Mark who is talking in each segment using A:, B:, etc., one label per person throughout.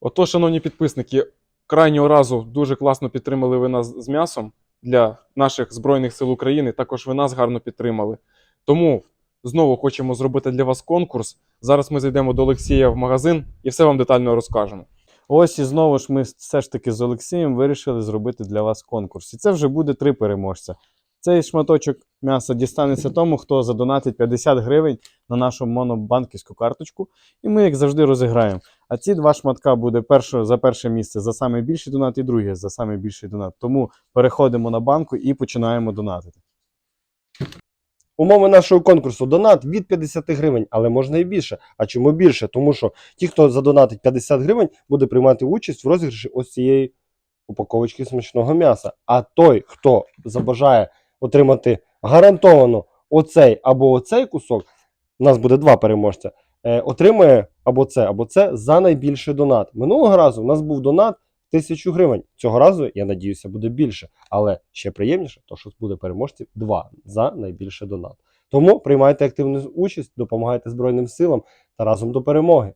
A: Отож, шановні підписники, крайнього разу дуже класно підтримали ви нас з м'ясом для наших Збройних сил України. Також ви нас гарно підтримали. Тому знову хочемо зробити для вас конкурс. Зараз ми зайдемо до Олексія в магазин і все вам детально розкажемо.
B: Ось і знову ж ми все ж таки з Олексієм вирішили зробити для вас конкурс. І це вже буде три переможця. Цей шматочок м'яса дістанеться тому, хто задонатить 50 гривень на нашу монобанківську карточку. І ми, як завжди, розіграємо. А ці два шматка буде перше, за перше місце за саме більший донат і друге за саме більший донат. Тому переходимо на банку і починаємо донатити.
C: Умови нашого конкурсу донат від 50 гривень, але можна і більше. А чому більше? Тому що ті, хто задонатить 50 гривень, буде приймати участь в розіграші ось цієї упаковочки смачного м'яса. А той, хто забажає отримати гарантовано оцей або оцей кусок, у нас буде два переможця, отримує або це, або це за найбільший донат. Минулого разу у нас був донат 1000 гривень. Цього разу, я надіюся, буде більше. Але ще приємніше, то що буде переможців два за найбільший донат. Тому приймайте активну участь, допомагайте Збройним силам та разом до перемоги.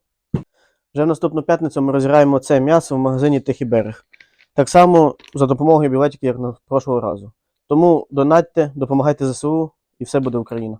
D: Вже наступну п'ятницю ми розіграємо це м'ясо в магазині Тихий берег. Так само за допомогою білетиків, як на прошлого разу. Тому донатьте, допомагайте ЗСУ і все буде Україна.